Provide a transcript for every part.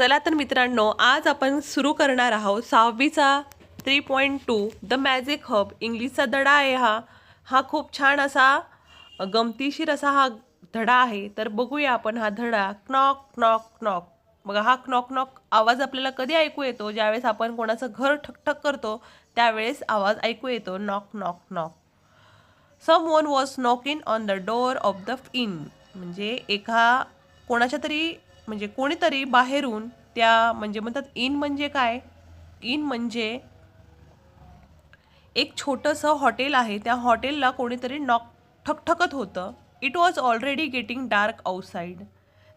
चला तर मित्रांनो आज आपण सुरू करणार आहोत सहावीचा three point two the magic hub इंग्लिशचा धडा आहे हा. हा खूप छान असा गमतीशीर असा हा धडा आहे. तर बघूया आपण हा धडा. क्नॉक क्नॉक क्नॉक बघा हा क्नॉक नॉक आवाज आपल्याला कधी ऐकू येतो? ज्यावेळेस आपण कोणाचं घर ठकठक करतो त्यावेळेस आवाज ऐकू येतो. Knock knock knock someone was knocking on the door of the inn म्हणजे एका कोणाच्या तरी म्हणजे कोणीतरी बाहेरून त्या म्हणजे म्हणतात इन म्हणजे काय? इन म्हणजे एक छोटंसं हॉटेल आहे. त्या हॉटेलला कोणीतरी नॉक ठकठकत होतं. It was already getting dark outside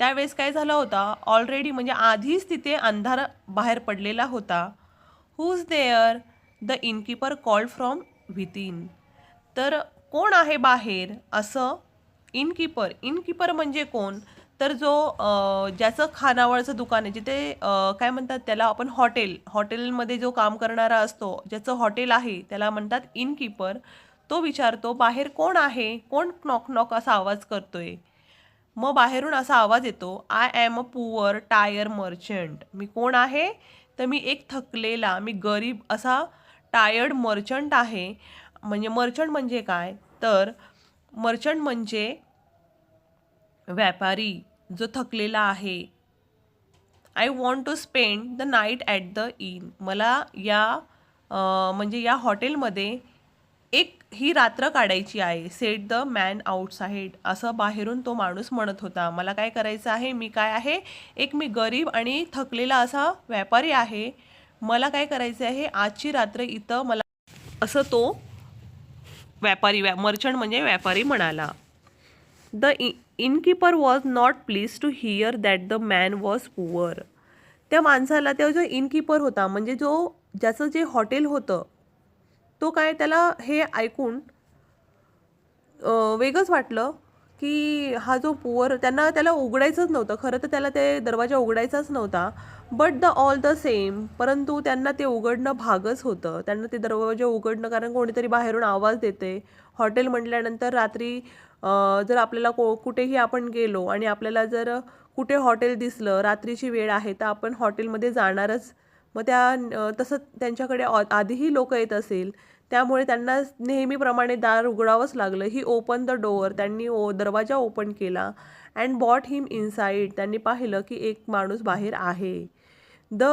त्यावेळेस काय झालं होता? ऑलरेडी म्हणजे आधीच तिथे अंधार बाहेर पडलेला होता. Who's there the innkeeper called from within तर कोण आहे बाहेर? असं इनकीपर इनकीपर म्हणजे कोण? तर जो ज्याचं खानावळचं दुकान आहे जिथे काय म्हणतात त्याला आपण हॉटेल हॉटेलमध्ये जो काम करणारा असतो ज्याचं हॉटेल आहे त्याला म्हणतात इनकीपर तो विचारतो बाहेर कोण आहे? कोण नॉक नॉक असा आवाज करतोय? मग बाहेरून असा आवाज येतो I am a poor tired merchant मी कोण आहे? तर मी एक थकलेला मी गरीब असा टायर्ड मर्चंट आहे. म्हणजे मर्चंट म्हणजे काय? तर मर्चंट म्हणजे व्यापारी जो थकलेला आहे. I want to spend the night at the inn मला या म्हणजे या हॉटेलमध्ये एक ही रात्र काढायची आहे. सेट द मॅन आउटसाईड असं बाहेरून तो माणूस म्हणत होता. मला काय करायचं आहे? मी काय आहे? एक मी गरीब आणि थकलेला असा व्यापारी आहे. मला काय करायचं आहे? आजची रात्र इथं मला असं तो व्यापारी व्या मर्चंट म्हणजे व्यापारी म्हणाला. The innkeeper was not pleased to hear that the man was poor त्या माणसाला त्या जो इनकीपर होता म्हणजे जो ज्याचं जे हॉटेल होतं तो काय त्याला हे ऐकून वेगळंच वाटलं की हा जो पुअर त्यांना त्याला उघडायचंच नव्हतं. खरं तर त्याला ते दरवाजा उघडायचाच नव्हता. But the all the same परंतु त्यांना ते उघडणं भागच होतं. त्यांना ते दरवाजे उघडणं कारण कोणीतरी बाहेरून आवाज देते. हॉटेल म्हटल्यानंतर रात्री जर आपल्याला को कुठेही आपण गेलो आणि आपल्याला जर कुठे हॉटेल दिसलं रात्रीची वेळ आहे तर आपण हॉटेलमध्ये जाणारच. मग त्या तसं त्यांच्याकडे ऑ- आधीही लोक येत असेल त्यामुळे त्यांना नेहमीप्रमाणे दार उघडावंच लागलं. ही ओपन द डोअर त्यांनी ओ दरवाजा ओपन केला. अँड बॉट हिम इनसाईड त्यांनी पाहिलं की एक माणूस बाहेर आहे. The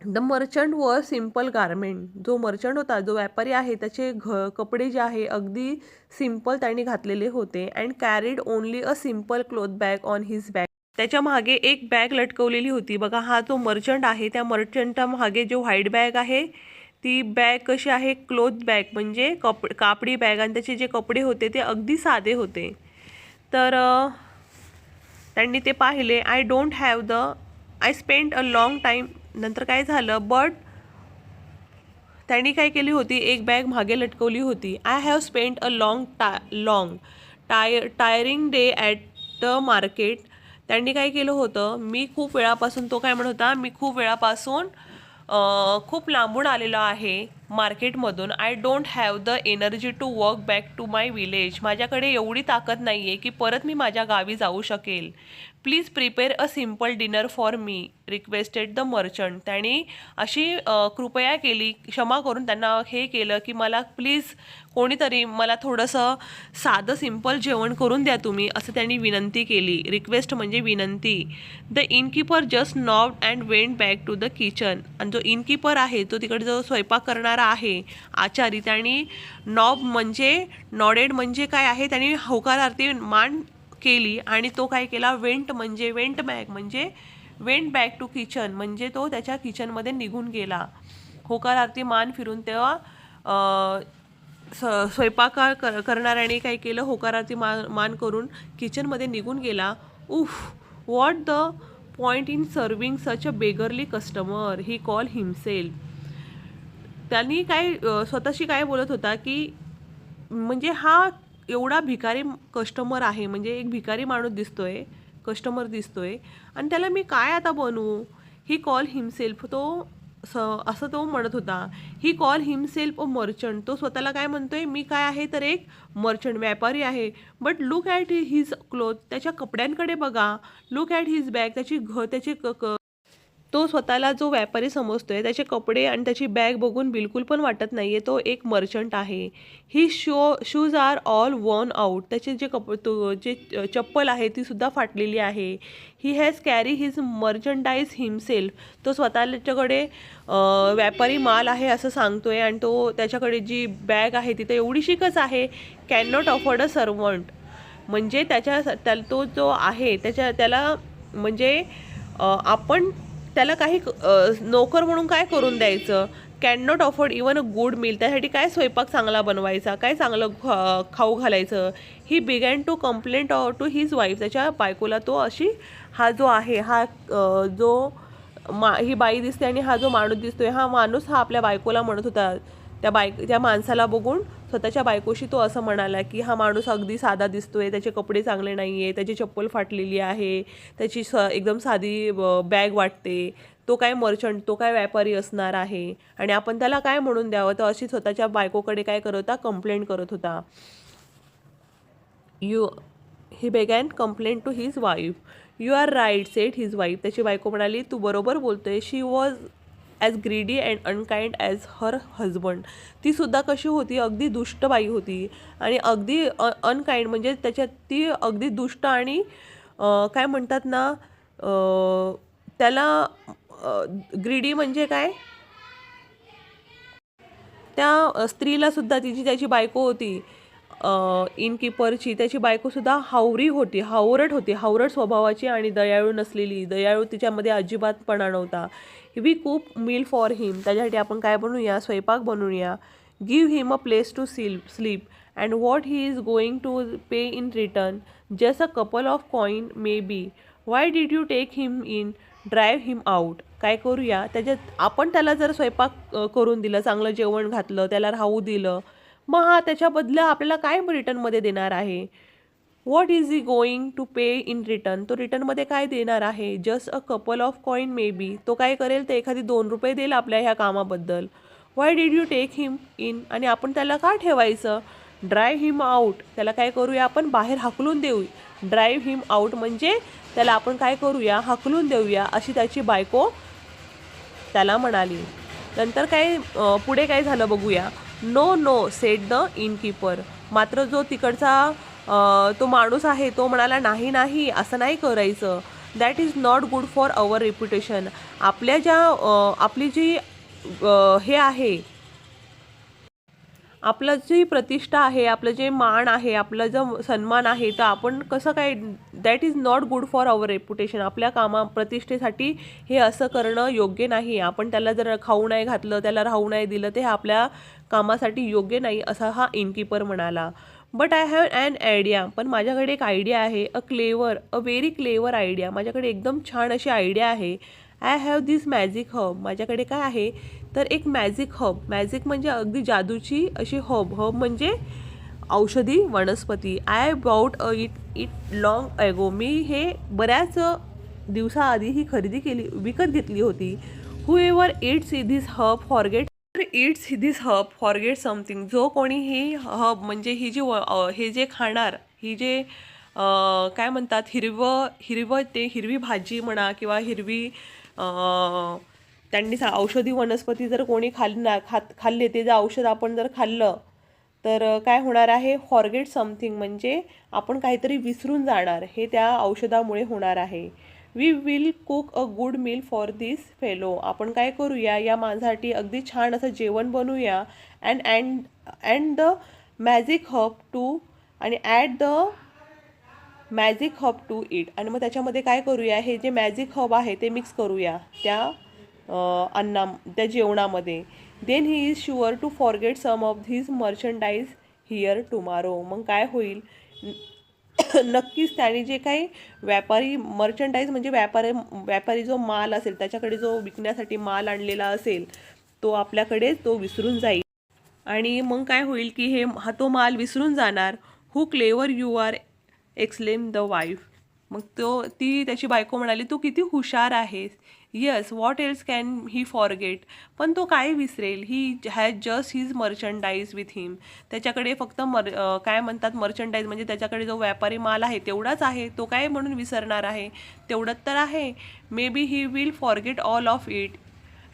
the merchant wore simple garment जो मर्चंट होता जो व्यापारी आहे त्याचे घ कपडे जे आहे अगदी सिंपल त्यांनी घातलेले होते and carried only a simple cloth bag on his bag त्याच्यामागे एक बॅग लटकवलेली होती. बघा हा जो मर्चंट आहे त्या मर्चंटच्या मागे जो व्हाईट बॅग आहे ती बॅग कशी आहे? क्लोथ बॅग म्हणजे कप कापडी बॅग आणि त्याचे जे कपडे होते ते अगदी साधे होते. तर त्यांनी ते पाहिले. I don't have the I spend a long time नंतर काय झालं? बट त्यांनी काय केली होती? एक बॅग मागे लटकवली होती. I have spend a long टा long tire tiring day at the market त्यांनी काय केलं होतं? मी खूप वेळापासून तो काय म्हणत होता? मी खूप वेळापासून खूप लांबून आलेलो आहे मार्केटमधून. I don't have the energy to work back to my village माझ्याकडे एवढी ताकद नाही आहे की परत मी माझ्या गावी जाऊ शकेल. Please prepare a simple dinner for me requested the merchant त्यांनी अशी कृपया केली क्षमा करून त्यांना हे केलं की मला प्लीज कोणीतरी मला थोडंसं साधं सिंपल जेवण करून द्या तुम्ही असं त्यांनी विनंती केली. रिक्वेस्ट म्हणजे विनंती. The innkeeper just knob and went back to the kitchen आणि जो इनकीपर आहे तो तिकडे जो स्वयंपाक करणारा आहे आचारी त्यांनी नॉब म्हणजे नॉडेड म्हणजे काय आहे त्यांनी होकारार्थी मान केली आणि तो काय केला वेंट म्हणजे वेंट बॅक म्हणजे वेंट बॅक टू किचन म्हणजे तो त्याच्या किचनमध्ये निघून गेला. होकारार्थी मान फिरून तेव्हा स स्वयंपाक कर करणाऱ्याने काय केलं होकारार्थी मान मान करून किचनमध्ये निघून गेला. उफ what the point in serving such a beggarly customer he call himself त्यांनी काय स्वतःशी काय बोलत होता की म्हणजे हा एवढा भिकारी कस्टमर आहे म्हणजे एक भिकारी माणूस दिसतो आहे कस्टमर दिसतो आहे आणि त्याला मी काय आता बनवू? ही कॉल हिमसेल्फ तो स असं तो म्हणत होता. He call himself a merchant तो स्वतःला काय म्हणतोय? मी काय आहे? तर एक मर्चंट व्यापारी आहे. But look at his cloth त्याच्या कपड्यांकडे बघा. लुक ॲट हिज बॅग त्याची घ त्याचे क क तो स्वतःला जो व्यापारी समजतोय त्याचे कपडे आणि त्याची बॅग बघून बिलकुल पण वाटत नाही आहे तो एक मर्चंट आहे. He show shoes are all worn out त्याचे जे कप तो जे चप्पल आहे ती सुद्धा फाटलेली आहे. He has carry his merchandise himself तो स्वतःच्याकडे व्यापारी माल आहे असं सांगतोय आणि तो त्याच्याकडे जी बॅग आहे ती तर एवढीशीकच आहे. Can not afford a servant म्हणजे त्याच्या त्या तो जो आहे त्याच्या त्याला म्हणजे आपण त्याला काही नोकर म्हणून काय करून द्यायचं? Can not afford even a good meal त्यासाठी काय स्वयंपाक चांगला बनवायचा? काय चांगलं खा खाऊ घालायचं? He began to complaint to his wife त्याच्या बायकोला तो अशी हा जो आहे हा जो मा ही बाई दिसते आणि हा जो माणूस दिसतोय हा माणूस हा आपल्या बायकोला म्हणत होता. त्या बायक त्या माणसाला बघून स्वतःच्या बायकोशी तो असं म्हणाला की हा माणूस अगदी साधा दिसतोय त्याचे कपडे चांगले नाही आहे त्याची चप्पल फाटलेली आहे त्याची स एकदम साधी बॅग वाटते तो काय मर्चंट तो काय व्यापारी असणार आहे? आणि आपण त्याला काय म्हणून द्यावं? तर अशी स्वतःच्या बायकोकडे काय करत होता? कंप्लेंट करत होता. You he began complaint to his wife you are right said his wife त्याची बायको म्हणाली तू बरोबर बोलतोय. She was as greedy and unkind as her husband ती सुद्धा कशी होती? अगदी दुष्ट बाई होती. आणि अगदी अनकाइंड म्हणजे त्याच्यात ती अगदी दुष्ट आणि काय म्हणतात ना त्याला ग्रीडी म्हणजे काय? त्या स्त्रीलासुद्धा स्त्रीला सुद्धा तिची त्याची बायको होती इनकीपरची त्याची बायकोसुद्धा हावरी होती हावरट होती. हावरट स्वभावाची आणि दयाळू नसलेली. दयाळू तिच्यामध्ये अजिबातपणा नव्हता. We cook meal for him त्याच्यासाठी आपण काय बनवूया? स्वयंपाक बनवूया. Give him a place to sleep sleep and what he is going to pay in return just a couple of coin maybe why did you take him in drive him out काय करूया? त्याच्यात आपण त्याला जर स्वयंपाक करून दिलं चांगलं जेवण घातलं त्याला राहू दिलं मग हा त्याच्या बदला आपल्याला काय रिटर्नमध्ये देणार आहे? What is he going to pay in return तो रिटर्नमध्ये काय देणार आहे? Just a couple of coin maybe तो काय करेल? तर एखादी दोन रुपये देईल आपल्या ह्या कामाबद्दल. Why did you take him in आणि आपण त्याला का ठेवायचं? ड्राईव्ह हिम आउट त्याला काय करूया आपण? बाहेर हाकलून देऊ. ड्राईव्ह हिम आउट म्हणजे त्याला आपण काय करूया? हाकलून देऊया अशी त्याची बायको त्याला म्हणाली. नंतर काय पुढे काय झालं बघूया. No no said the innkeeper मात्र जो तिकडचा तो माणूस आहे तो म्हणाला नाही नाही असं नाही करायचं. That is not good for our reputation आपल्या ज्या आपली जी हे आहे आपलं जी प्रतिष्ठा आहे आपलं जे मान आहे आपलं जो सन्मान आहे तर आपण कसं काय that is not good for our reputation आपल्या कामा प्रतिष्ठेसाठी हे असं करणं योग्य नाही. आपण त्याला जर खाऊ नाही घातलं त्याला राहू नाही दिलं ते आपल्या कामासाठी योग्य नाही असा हा इनकीपर म्हणाला. But I have an idea पण माझ्याकडे एक आयडिया आहे a clever a very clever idea माझ्याकडे एकदम छान अशी आयडिया आहे. I have this magic herb माझ्याकडे काय आहे? तर एक मॅजिक हब मॅजिक म्हणजे अगदी जादूची अशी हब हब म्हणजे औषधी वनस्पती. I bought a it it long ago मी हे बऱ्याच दिवसाआधी ही खरेदी केली विकत घेतली होती. Whoever eats this herb forget eats this herb forget something जो कोणी ही हब म्हणजे ही जी व- हे जे खाणार ही जे काय म्हणतात हिरवं हिरवं ते हिरवी भाजी म्हणा किंवा हिरवी त्यांनी सा औषधी वनस्पती जर कोणी खाल्ला खात खाल्ले ते जर औषध आपण जर खाल्लं तर काय होणार आहे? फॉरगेट समथिंग म्हणजे आपण काहीतरी विसरून जाणार हे त्या औषधामुळे होणार आहे. We will cook a good meal for this fellow आपण काय करूया? या माणसासाठी अगदी छान असं जेवण बनवूया. And and and the magic herb to आणि add the magic herb to it आणि मग त्याच्यामध्ये काय करूया? हे जे मॅजिक हब आहे ते मिक्स करूया त्या अन्ना त्या जेवणामध्ये. Then he is sure to forget some of these merchandise here tomorrow मग काय होईल? नक्कीच त्याने जे काही व्यापारी मर्चंडाईज म्हणजे व्यापारी व्यापारी जो माल असेल त्याच्याकडे जो विकण्यासाठी माल आणलेला असेल तो आपल्याकडे तो विसरून जाईल. आणि मग काय होईल की हे हा तो माल विसरून जाणार. How clever you are exclaimed the wife मग तो ती त्याची बायको म्हणाली तू किती हुशार आहेस. Yes what else can he forget पण तो काय visceral? He has just his merchandise with him त्याच्याकडे फक्त मर काय म्हणतात मर्चंडाईज म्हणजे त्याच्याकडे जो व्यापारी माल आहे तेवढाच आहे. तो काय म्हणून विसरणार आहे? तेवढंच तर आहे. Maybe he will forget all of it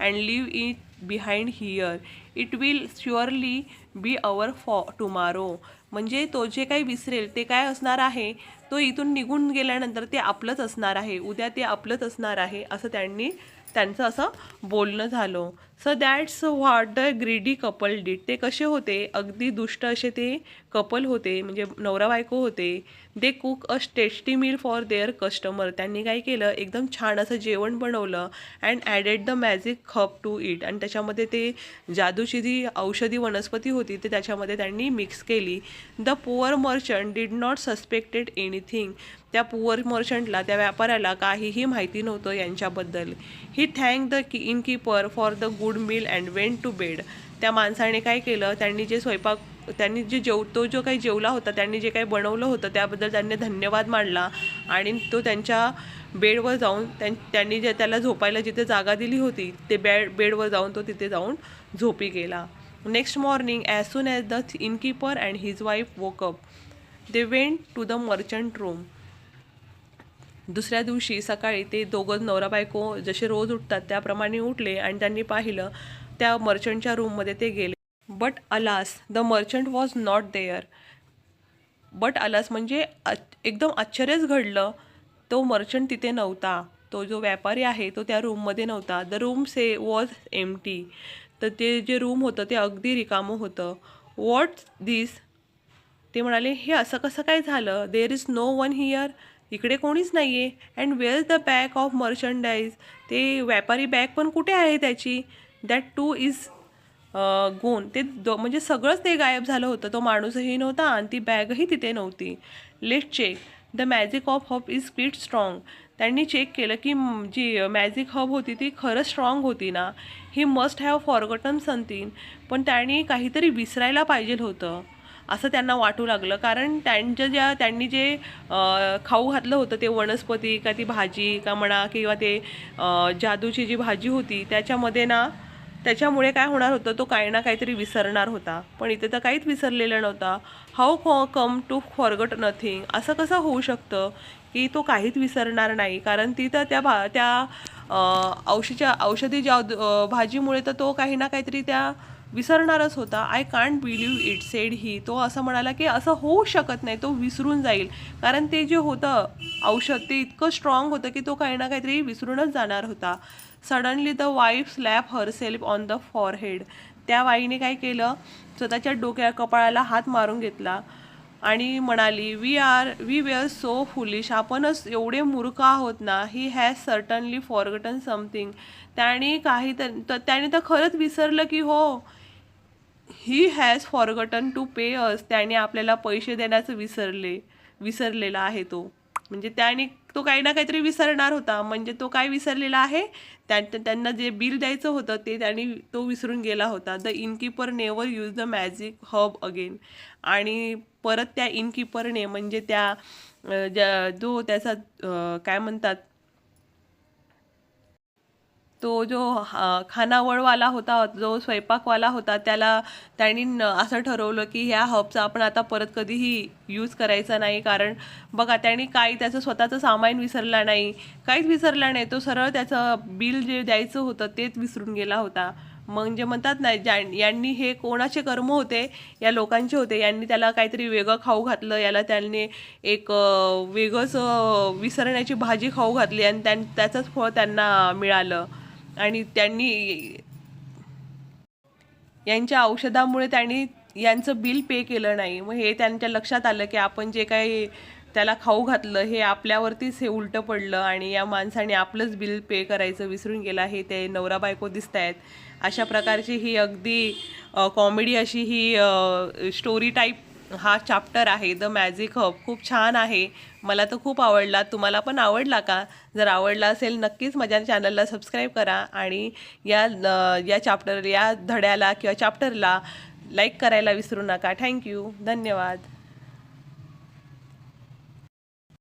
and leave it behind here it will surely be our फॉ टुमारो म्हणजे तो जे काही विसरेल ते काय असणार आहे? तो इथून निघून गेल्यानंतर ते आपलंच असणार आहे. उद्या ते आपलंच असणार आहे असं त्यांनी त्यांचं असं बोलणं झालं. So that's what the greedy couple did ते कसे होते? अगदी दुष्ट असे ते कपल होते म्हणजे नवरा बायको होते. They cook a tasty meal for their customer त्यांनी काय केलं? एकदम छान असं जेवण बनवलं and added the magic cup to it आणि त्याच्यामध्ये ते जादूची जी औषधी वनस्पती होती ते त्याच्यामध्ये त्यांनी मिक्स केली. The poor merchant did not suspected anything त्या पुअर मर्चंटला त्या व्यापाऱ्याला काहीही माहिती नव्हतं यांच्याबद्दल. He thank the innkeeper for the good meal and went to bed. त्या माणसाने काय केलं त्यांनी जे स्वयंपाक त्यांनी जे जेव तो जो काही जेवला होता त्यांनी जे काही बनवलं होतं त्याबद्दल त्यांनी धन्यवाद मांडला आणि तो त्यांच्या बेडवर जाऊन त्यां त्यांनी जे त्याला झोपायला जिथे जागा दिली होती ते बेड बेडवर जाऊन तो तिथे जाऊन झोपी गेला. Next morning as soon as the innkeeper and his wife woke up they went to the merchant room दुसऱ्या दिवशी सकाळी ते दोघं नवरा बायको जसे रोज उठतात त्याप्रमाणे उठले आणि त्यांनी पाहिलं त्या मर्चंटच्या रूममध्ये ते गेले. But alas the merchant was not there but alas म्हणजे एकदम आश्चर्यच घडलं. तो मर्चंट तिथे नव्हता. तो जो व्यापारी आहे तो त्या रूममध्ये नव्हता. The room say was empty तर ते जे रूम होतं ते अगदी रिकामं होतं. वॉट दिस ते म्हणाले हे असं कसं काय झालं? There is no one here इकडे कोणीच नाही आहे and where the bag of merchandise ते व्यापारी बॅग पण कुठे आहे त्याची? दॅट टू इज गोन ते दो म्हणजे सगळंच ते गायब झालं होतं. तो माणूसही नव्हता आणि ती बॅगही तिथे नव्हती. Let check the magic of herb is quite strong त्यांनी चेक केलं की जी मॅजिक हब होती ती खरंच स्ट्रॉंग होती ना? He must have forgotten something पण त्यांनी काहीतरी विसरायला पाहिजे होतं. असं त्यांना वाटू लागलं. कारण त्यांच्या ज्या त्यांनी जे खाऊ घातलं होतं ते वनस्पती का ती भाजी का म्हणा किंवा ते जादूची जी भाजी होती त्याच्यामध्ये ना त्याच्यामुळे काय होणार होतं तो काही ना काहीतरी विसरणार होता. पण इथे तर काहीच विसरलेलं नव्हता. हाऊ खो कम टू फॉरगट नथिंग असं कसं होऊ शकतं की तो काहीच विसरणार नाही? कारण ती तर त्या भा त्या औषधीच्या औषधी ज्या भाजीमुळे तर तो काही ना काहीतरी त्या विसरणारच होता. I can't believe it said he तो असं म्हणाला की असं होऊ शकत नाही तो विसरून जाईल. कारण ते जे होतं औषध ते इतकं स्ट्रॉंग होतं की तो काही ना काहीतरी विसरूनच जाणार होता. Suddenly the wife slap herself on the forehead त्या बाईने काय केलं? स्वतःच्या डोक्या कपाळाला हात मारून घेतला आणि म्हणाली we are we were so foolish आपणच एवढे मूर्ख आहोत ना. He has certainly forgotten something त्याने काही तर त्याने तर खरंच विसरलं की हो. He has forgotten to pay us त्याने आपल्याला पैसे देण्याचं विसरले विसरलेला आहे तो. म्हणजे त्याने तो काही ना काहीतरी विसरणार होता. म्हणजे तो काय विसरलेला आहे? त्या त्यांना जे बिल द्यायचं होतं ते त्यांनी तो विसरून गेला होता. The innkeeper never use the magic herb again आणि परत त्या इनकीपरने म्हणजे त्या ज्या जो त्याचा काय म्हणतात? तो जो खानावळवाला होता जो स्वयंपाकवाला होता त्याला त्यांनी न- असं ठरवलं की ह्या हबचा आपण आता परत कधीही यूज करायचा नाही. कारण बघा त्यांनी काही त्याचं स्वतःचं सामान विसरला नाही. काहीच विसरला नाही. तो सरळ त्याचं बिल जे द्यायचं होतं तेच विसरून गेला होता. म्हणजे म्हणतात ना ज्या यांनी हे कोणाचे कर्म होते? या लोकांचे होते. यांनी त्याला काहीतरी वेगळं खाऊ घातलं. याला त्यांनी एक वेगळंच विसरण्याची भाजी खाऊ घातली. आणि त्यां त्याचंच फळ त्यांना मिळालं. आणि त्यांनी यांच्या औषधामुळे त्यांनी यांचं बिल पे केलं नाही. मग हे त्यांच्या लक्षात आलं की आपण जे काही त्याला खाऊ घातलं हे आपल्यावरतीच हे उलटं पडलं आणि या माणसाने आपलंच बिल पे करायचं विसरून गेला हे ते नवरा बायको दिसत आहेत अशा प्रकारची ही अगदी कॉमेडी अशी ही स्टोरी टाईप हा चॅप्टर आहे द मॅजिक हब खूप छान आहे. मला तर खूप आवडला. तुम्हाला पण आवडला का? जर आवडला असेल नक्कीच माझ्या चॅनलला सबस्क्राईब करा आणि या या चॅप्टर या धड्याला किंवा चॅप्टरला लाईक करायला विसरू नका. थँक्यू धन्यवाद.